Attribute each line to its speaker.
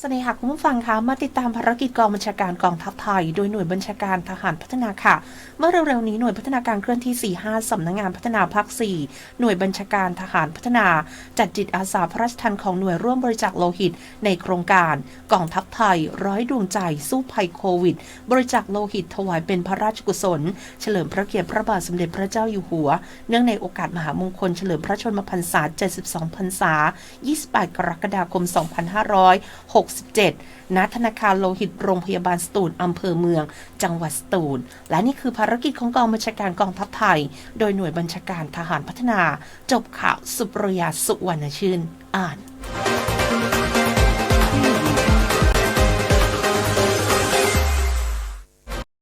Speaker 1: ค่ะคุณผู้ฟังคะมาติดตามภารกิจกองบัญชาการกองทัพไทย โดยหน่วยบัญชาการทหารพัฒนาค่ะ เมื่อเร็วๆนี้หน่วยพัฒนาการเคลื่อนที่ 45 สำนักงานพัฒนาภาค 4 หน่วยบัญชาการทหารพัฒนา จัดจิตอาสาพระราชทานของหน่วยร่วมบริจาคโลหิต ในโครงการกองทัพไทย ร้อยดวงใจสู้ภัยโควิด บริจาคโลหิต ถวายเป็นพระราชกุศล เฉลิมพระเกียรติพระบาทสมเด็จพระเจ้าอยู่หัว เนื่องในโอกาสมหามงคลเฉลิมพระชนมพรรษา 72 พรรษา 28 กรกฎาคม 2 5 6 2567 ณ ธนาคารโลหิตโรงพยาบาลสตูลอำเภอเมือง จังหวัดสตูล และนี่คือภารกิจของกองบัญชาการกองทัพไทย โดยหน่วยบัญชาการทหารพัฒนา จบข่าวสุปรยาสุวรรณชื่น อ่าน